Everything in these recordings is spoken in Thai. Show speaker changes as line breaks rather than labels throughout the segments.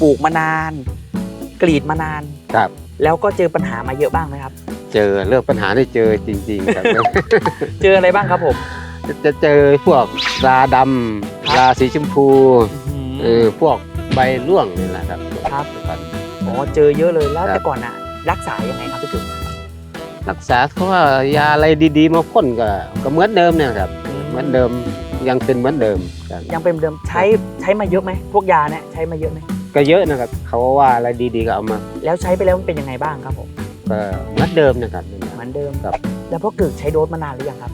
ปลูกมานาน กรีดมานาน
ครับ
แล้วก็เจอปัญหามาเยอะบ้างไหมครับ
เจอเรื่องปัญหาได้เจอจริงๆครับ
เจออะไรบ้างครับผม
จะเจอพวกราด
ครับำ
ราสีชมพูเออพวกใบร่วงนี่แหละครับ
ครับ
ครับ
อ๋อเจอเยอะเลยแล้ว
ครับ
แต่ก่อนน่ะรักษายังไงครับพี่จุ๊บ
รักษาเพราะว่ายาอะไรดีๆมาพ่นก็ก็เหมือนเดิมเนี่ยครับ เหมือนเดิมยังเป็นเหมือนเดิมครับ
ยังเป็นเหมือนเดิมใช้ใช้มาเยอะไหมพวกยาเนี่ยใช้มาเยอะไหม
ก็เยอะนะครับ เขาว่าอะไรดีๆก็เอามา
แล้วใช้ไปแล้วมันเป็นยังไงบ้างครับผม
ก็เหมือนเดิมนะครับ
เหมือนเดิม
ครับ
แล้วพ่อเกิดใช้โดสมานานหรือยังครับ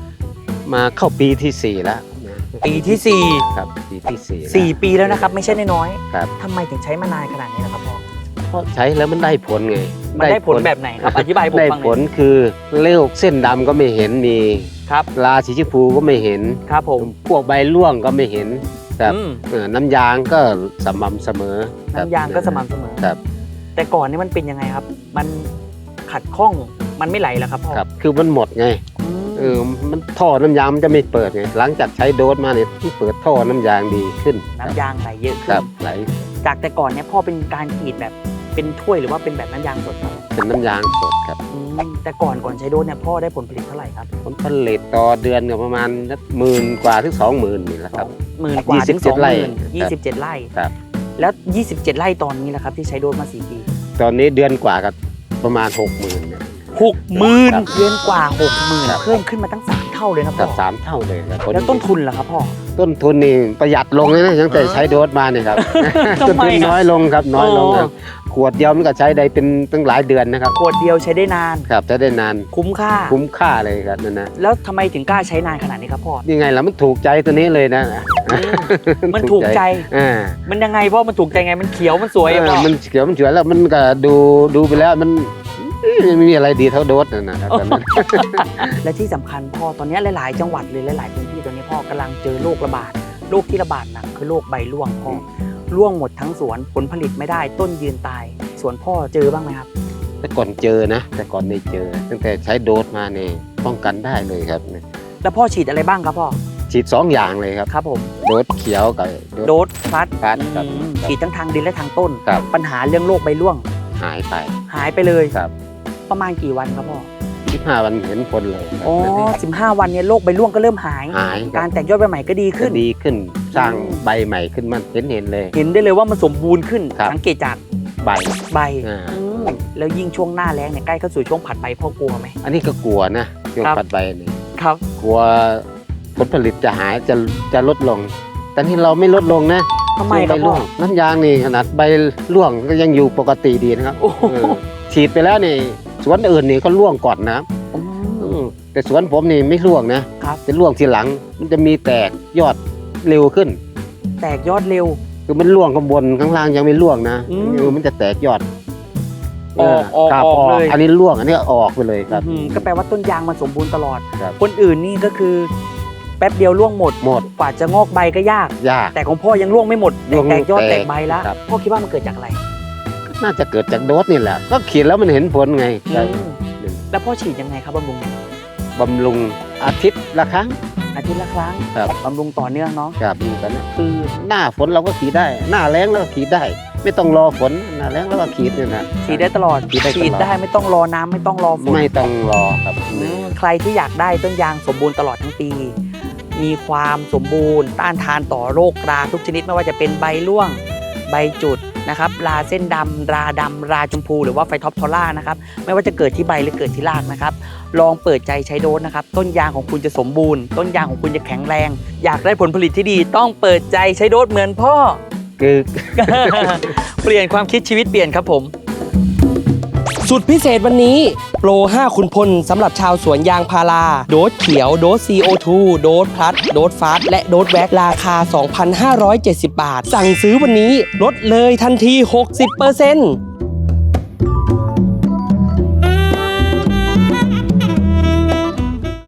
มาเข้าปีที่สี่แล้วนะ
ปีที่สี่
ครับปีที่สี่แล้ว
สี่ปีแล้วนะครับ ไม่ใช่น้อย
ครับ
ๆทำไมถึงใช้มานานขนาดนี้นะครับพ่อ
เพราะใช้แล้วมันได้ผลไง
มันได้ผลแบบไหนครับอธิบายให้ผม
ได้
ฟังห
ผ
น่อ
ล
ย
คือเลขเส้นดำก็ไม่เห็นมี
ครับ
ราสีชมพูก็ไม่เห็น
ครับผม
พวกใบร่วงก็ไม่เห็น ครับ
อืม
เออน้ำยางก็สม่ำเสมอครับ
น้ำยางก็สม่ำเสมอ
ครับ
แต่ก่อนนี่มันเป็นยังไงครับ มันขัดข้องมันไม่ไหลแล้วครับพ่อ
ครับคือมันหมดไง
อืม
เออมันท่อน้ำยางมันจะไม่เปิดไงหลังจากใช้โดสมาเนี่ยที่เปิดท่อน้ำยางดีขึ้น
น้ำยางไหลเยอะ
ค
ขึ้
รั
น
บไหล
จากแต่ก่อนเนี่ยพ่อเป็นการกรีดแบบเป็นถ้วยหรือว่าเป็นแบบน้ำยางสดครับ
เป็นน้ำยางสดครับ
อืมแต่ก่อนก่อนใช้โดสเนี่ยพ่อได้ผลผลิตเท่าไหร่ครับ
ผลผลิตต่อเดือนก็ประมาณหมื่นกว่าถึงสองหมื่นนี่แหละครับ
หมื่นกว่าถึง
27
สองห
ไร่
มื่นยี่สิบเจ็ดไร่
ครับ
แล้ว27ไร่ตอนนี้แหละครับที่ใช้โดสมาสี่ปี
ตอนนี้เดือนกว่ากับประมาณหกหมื่นเนี่ย
หกหมื่น
ครับ
เดือนกว่าหกหมื่น
ครับ
เพิ่มขึ้นมาตั้งสามเท่าเลยนะ
กั
พ่
บ
อ
สามเท่าเลยครับ
แล้วต้นทุนล่ะครับพ่อ
ต้นทุนนี่ประหยัดลงเลยนะตั้งแต่ใช้โดสมาเนี่ยครับ
ทำ
ต้น
ไม
ทุน
อะ
น้อยลงครับน้อยลงครับขวดเดียวมันก็ใช้ได้เป็นตั้งหลายเดือนนะครับ
ขวดเดียวใช้ได้นาน
ครับใช้ได้นาน
คุ้มค่า
คุ้มค่าเลยครับนั่นนะ
แล้วทำไมถึงกล้าใช้นานขนาดนี้ครับพ่อ
ยังไงล่ะมันถูกใจตัวนี้เลยนะ
อืมมันถูกใจ
อ่า
มันยังไงพ่อมันถูกใจไงมันเขียวมันสวยอะ
เอ
พ่
อ
อ
มันเขียวมันสวยแล้วมันก็ดูดูไปแล้วมันเอ้ย ไม่มีอะไรดีเท่าโดสนะนะครับตอนนั้น
และที่สำคัญพ่อตอนนี้หลาย ๆ จังหวัดเลยหลาย ๆ พื้นที่ตอนนี้พ่อกำลังเจอโรคระบาดโรคที่ระบาดหนักคือโรคใบร่วงพ่อร่วงหมดทั้งสวนผลผลิตไม่ได้ต้นยืนตาย สวนพ่อเจอบ้างไหมครับ
แต่ก่อนเจอนะ แต่ก่อนไม่เจอ ตั้งแต่ใช้โดสมาเนี่ยป้องกันได้เลยครับ
แล้วพ่อฉีดอะไรบ้างครับพ่อ
ฉีดสองอย่างเลยครับ
ครับผม
โดสเขียวกับโด
โด
ส
สพลัส
พลัสครับ
อืมฉีดทั้งทางดินและทางต้น
ครับ
ปัญหาเรื่องโรคใบร่วง
หายไป
หายไปเลย
ครับ
ประมาณกี่วันครับพ่อ
15วันเห็นผลเลยครับ
โอ้สิบห้าวันเนี่ยโรคใบร่วงก็เริ่มหาย
หายค
กา
รั
ร
บ
แตกยอดใบใหม่ก็ดี
ก็
ขึ้น
ดีขึ้น สร้าง
อืม
ใบใหม่ขึ้นมันเห็นเห็นเลย
เห็นได้เลยว่ามันสมบูรณ์ขึ้น
ครับ
สังเกตจาก
ใบ
ใบ
อ่า
อืมแล้วยิ่งช่วงหน้าแล้งเนี่ยใกล้เข้าสู่ช่วงผัดใบพ่อกลัวไหม
อันนี้ก็กลัวนะช่วง
ครับ
ปัดใบนี่
ครับ
กลัวผลผลิตจะหายจะจะลดลง แต่ที่เราไม่ลดลงนะ
ทำไมค
ใบ
รับพ่
ร่
อ
วงน้ำยางนี่ขนาดใบร่วงก็ยังอยู่ปกติดีนะครับ
โอ้โห
เออฉีดไปแล้วนี่ สวนอื่นนี่เขาร่วงก่อนนะ
อืม
อืมแต่สวนผมนี่ไม่ร่วงนะครับ จะร่วงทีหลัง มันจะมีแตกยอดเร็วขึ้น
แตกยอดเร็ว
คือมันร่วงข้างบนข้างล่างยังไม่ร่วงนะ
อืม
เออมันจะแตกยอด
ออกออก
ครับ
ออกเลย
อันนี้ร่วงอันนี้ออกไปเลยครับ
อืมก็แปลว่าต้นยางมันสมบูรณ์ตลอด
ครับ
คนอื่นนี่ก็คือ แป๊บเดียวร่วงหมด
หมด
กว่าจะงอกใบก็ยาก
ยาก
แต่ของพ่อยังร่วงไม่หมด
ร่วง
แตกยอด
แตก
แตกใบแล้ว
ครับ
พ่อคิดว่ามันเกิดจากอะไร
น่าจะเกิดจากโดสนี่แหละ ก็ขีดแล้วมันเห็นผลไง
อืมแล้วพ่อฉีดยังไงครับบำรุง
บำรุงอาทิตย์ละครั้ง
อาทิตย์ละครั้ง
ครับ
บำรุงต่อเนื่องเนาะ
ครับดูกันนะคือหน้าฝนเราก็ขีดได้ หน้าแล้งเราก็ขีดได้ ไม่ต้องรอฝนหน้าแล้งเราก็ขีดเนี่ยนะ
ฉีดได้ตลอด
ฉีดได้ตลอด
ฉีดได้ไม่ต้องรอน้ำไม่ต้องรอฝน
ไม่ต้องรอครับ
อืมใครที่อยากได้ต้นยางสมบูรณ์ตลอดทั้งปี มีความสมบูรณ์ ต้านทานต่อโรคราทุกชนิดไม่ว่าจะเป็นใบร่วง ใบจุด นะครับราเส้นดำราดำราชมพูหรือว่าไฟท็อปทอร่านะครับไม่ว่าจะเกิดที่ใบหรือเกิดที่รากนะครับลองเปิดใจใช้โดสนะครับต้นยางของคุณจะสมบูรณ์ ต้นยางของคุณจะแข็งแรง อยากได้ผลผลิตที่ดี ต้องเปิดใจใช้โดสเหมือนพ่อ
คือ
เปลี่ยนความคิดชีวิตเปลี่ยนครับผม
สุดพิเศษวันนี้ โปร5คุณพลสำหรับชาวสวนยางพารา โดสเขียว โดส CO2 โดสพลัส โดสฟาสและโดสแว็กราคา 2,570 บาท สั่งซื้อวันนี้ลดเลยทันที 60%